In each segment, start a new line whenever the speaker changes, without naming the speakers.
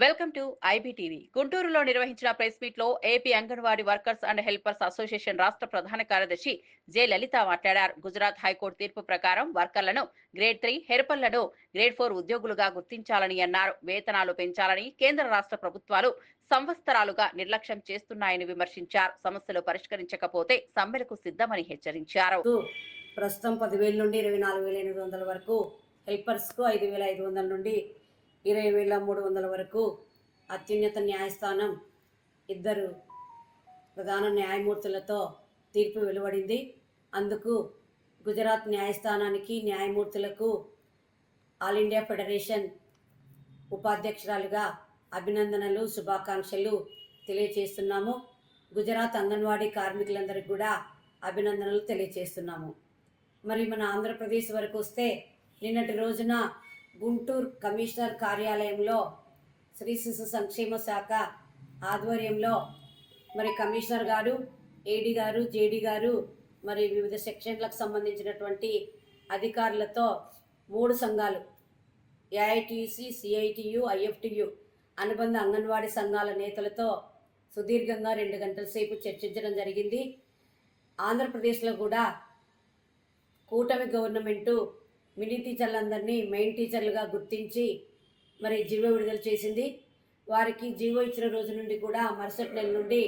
Welcome to IBTV గుంటూరులో నిర్వహించిన press మీట్లో AP anganwadi workers and helpers association రాష్ట్ర ప్రధాన కార్యదర్శి జె లలిత మాట్లాడారు. గుజరాత్ హైకోర్టు తీర్పు ప్రకారం వర్కర్లను గ్రేడ్ త్రీ హెల్పర్లను గ్రేడ్ ఫోర్ ఉద్యోగులుగా గుర్తించాలని అన్నారు. వేతనాలు పెంచాలని కేంద్ర రాష్ట్ర ప్రభుత్వాలు సంవత్సరాలుగా నిర్లక్ష్యం చేస్తున్నాయని విమర్శించారు. సమస్యలు పరిష్కరించకపోతే సమ్మెలకు సిద్ధమని హెచ్చరించారు.
ప్రస్తుతం పదివేల నుండి ఇరవై నాలుగు వేల ఎనిమిది వందల వరకు హెల్పర్స్కు ఐదు వేల ఐదు వందల నుండి ఇరవై వేల మూడు వందల వరకు అత్యున్నత న్యాయస్థానం ఇద్దరు ప్రధాన న్యాయమూర్తులతో తీర్పు వెలువడింది. అందుకు గుజరాత్ న్యాయస్థానానికి న్యాయమూర్తులకు ఆల్ ఇండియా ఫెడరేషన్ ఉపాధ్యక్షురాలుగా అభినందనలు శుభాకాంక్షలు తెలియచేస్తున్నాము. గుజరాత్ అంగన్వాడీ కార్మికులందరికీ కూడా అభినందనలు తెలియచేస్తున్నాము. మరి మన ఆంధ్రప్రదేశ్ వరకు వస్తే నిన్నటి రోజున గుంటూరు కమిషనర్ కార్యాలయంలో శ్రీ శిశు సంక్షేమ శాఖ ఆధ్వర్యంలో మరి కమిషనర్ గారు ఏడి గారు జేడి గారు మరి వివిధ సెక్షన్లకు సంబంధించినటువంటి అధికారులతో మూడు సంఘాలు ఏఐటిసి సిఐటియు ఐఎఫ్టియు అనుబంధ అంగన్వాడీ సంఘాల నేతలతో సుదీర్ఘంగా రెండు గంటల సేపు చర్చించడం జరిగింది. ఆంధ్రప్రదేశ్లో కూడా కూటమి గవర్నమెంటు మినీ టీచర్లందరినీ మెయిన్ టీచర్లుగా గుర్తించి మరి జీవో విడుదల చేసింది. వారికి జీవో ఇచ్చిన రోజు నుండి కూడా మరుసటి నెల నుండి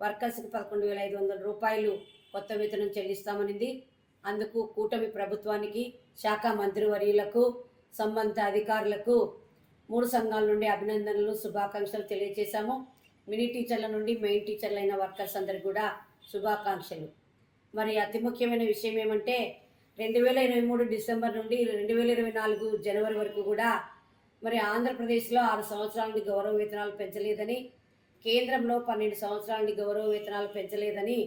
వర్కర్స్కి పదకొండు వేల ఐదు వందల రూపాయలు కొత్త వేతనం చెల్లిస్తామనింది. అందుకు కూటమి ప్రభుత్వానికి శాఖ మంత్రివర్యులకు సంబంధిత అధికారులకు మూడు సంఘాల నుండి అభినందనలు శుభాకాంక్షలు తెలియజేశాము. మినీ టీచర్ల నుండి మెయిన్ టీచర్లైన వర్కర్స్ అందరికి కూడా శుభాకాంక్షలు. మరి అతి ముఖ్యమైన విషయం ఏమంటే రెండు వేల ఇరవై మూడు డిసెంబర్ నుండి రెండు వేల ఇరవై నాలుగు జనవరి వరకు కూడా మరి ఆంధ్రప్రదేశ్లో ఆరు సంవత్సరాల నుండి గౌరవ వేతనాలు పెంచలేదని కేంద్రంలో పన్నెండు సంవత్సరాల నుండి గౌరవ వేతనాలు పెంచలేదని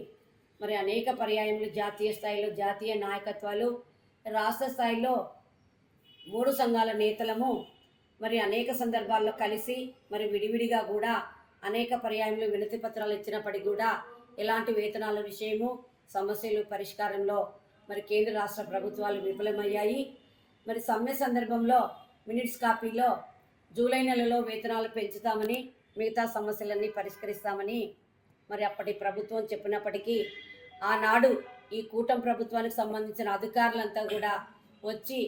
మరి అనేక పర్యాయములు జాతీయ స్థాయిలో జాతీయ నాయకత్వాలు రాష్ట్ర స్థాయిలో మూడు సంఘాల నేతలము మరి అనేక సందర్భాల్లో కలిసి మరి విడివిడిగా కూడా అనేక పర్యాయంలో వినతి పత్రాలు ఇచ్చినప్పటికీ కూడా ఎలాంటి వేతనాల విషయము సమస్యలు పరిష్కారంలో మరి కేంద్ర రాష్ట్ర ప్రభుత్వాలు విఫలమయ్యాయి. మరి సమ్మె సందర్భంలో మినిట్స్ కాపీలో జూలై నెలలో వేతనాలు పెంచుతామని మిగతా సమస్యలన్నీ పరిష్కరిస్తామని మరి అప్పటి ప్రభుత్వం చెప్పినప్పటికీ ఆనాడు ఈ కూటమి ప్రభుత్వానికి సంబంధించిన అధికారులంతా కూడా వచ్చి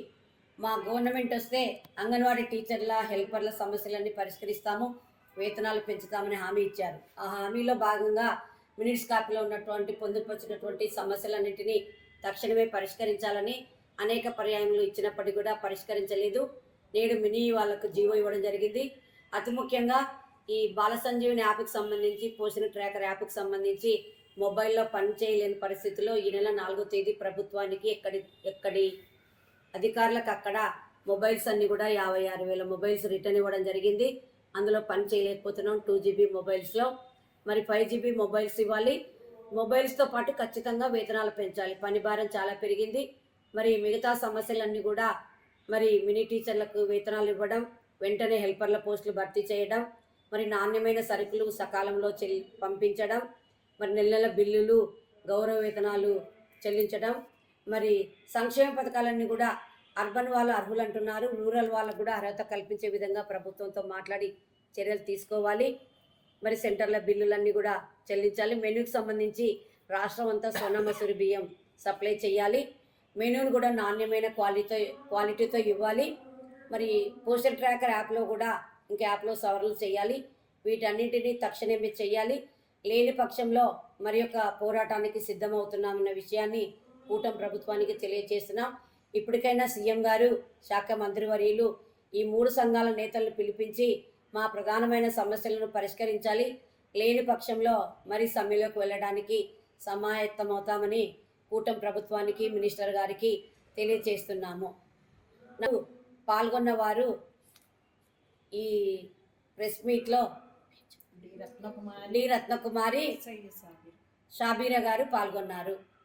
మా గవర్నమెంట్ వస్తే అంగన్వాడీ టీచర్ల హెల్పర్ల సమస్యలన్నీ పరిష్కరిస్తాము వేతనాలు పెంచుతామని హామీ ఇచ్చారు. ఆ హామీలో భాగంగా మినిట్స్ కాపీలో ఉన్నటువంటి పొందుపరిచినటువంటి సమస్యలన్నింటినీ తక్షణమే పరిష్కరించాలని అనేక పర్యాయములు ఇచ్చినప్పటికీ కూడా పరిష్కరించలేదు. నేడు మినీ వాళ్ళకు జీవో ఇవ్వడం జరిగింది. అతి ముఖ్యంగా ఈ బాల సంజీవిని యాప్కి సంబంధించి పోషణ ట్రాకర్ యాప్కి సంబంధించి మొబైల్లో పని చేయలేని పరిస్థితిలో ఈ నెల నాలుగో తేదీ ప్రభుత్వానికి ఎక్కడి ఎక్కడి అధికారులకు అక్కడ మొబైల్స్ అన్నీ కూడా యాభై ఆరు వేల మొబైల్స్ రిటర్న్ ఇవ్వడం జరిగింది. అందులో పని చేయలేకపోతున్నాం. టూ జీబీ మొబైల్స్లో. మరి ఫైవ్ జీబీ మొబైల్స్ ఇవ్వాలి. మొబైల్స్తో పాటు ఖచ్చితంగా వేతనాలు పెంచాలి. పని భారం చాలా పెరిగింది. మరి మిగతా సమస్యలన్నీ కూడా మరి మినీ టీచర్లకు వేతనాలు ఇవ్వడం వెంటనే హెల్పర్ల పోస్టులు భర్తీ చేయడం మరి నాణ్యమైన సరుకులు సకాలంలో చెల్లి పంపించడం మరి నెల నెల బిల్లులు గౌరవ వేతనాలు చెల్లించడం మరి సంక్షేమ పథకాలన్నీ కూడా అర్బన్ వాళ్ళు అర్హులు అంటున్నారు. రూరల్ వాళ్ళకు కూడా అర్హత కల్పించే విధంగా ప్రభుత్వంతో మాట్లాడి చర్యలు తీసుకోవాలి. మరి సెంటర్ల బిల్లులన్నీ కూడా చెల్లించాలి. మెనూకి సంబంధించి రాష్ట్రం అంతా సోనామసూరి బియ్యం సప్లై చేయాలి. మెనూను కూడా నాణ్యమైన క్వాలిటీతో క్వాలిటీతో ఇవ్వాలి. మరి పోషన్ ట్రాకర్ యాప్లో కూడా ఇంక యాప్లో సవరణలు చేయాలి. వీటన్నింటినీ తక్షణమే చేయాలి. లేని పక్షంలో మరి యొక్క పోరాటానికి సిద్ధమవుతున్నామన్న విషయాన్ని కూటమి ప్రభుత్వానికి తెలియజేస్తున్నాం ఇప్పటికైనా సీఎం గారు శాఖ మంత్రివర్యులు ఈ మూడు సంఘాల నేతలను పిలిపించి మా ప్రధానమైన సమస్యలను పరిష్కరించాలి. లేని పక్షంలో మరి సమ్మెలోకి వెళ్ళడానికి సమాయత్తమవుతామని కూటమి ప్రభుత్వానికి మినిస్టర్ గారికి తెలియజేస్తున్నాము. నాకు పాల్గొన్న వారు ఈ ప్రెస్ మీట్లో
డి రత్నకుమారి
షాబీరా గారు పాల్గొన్నారు.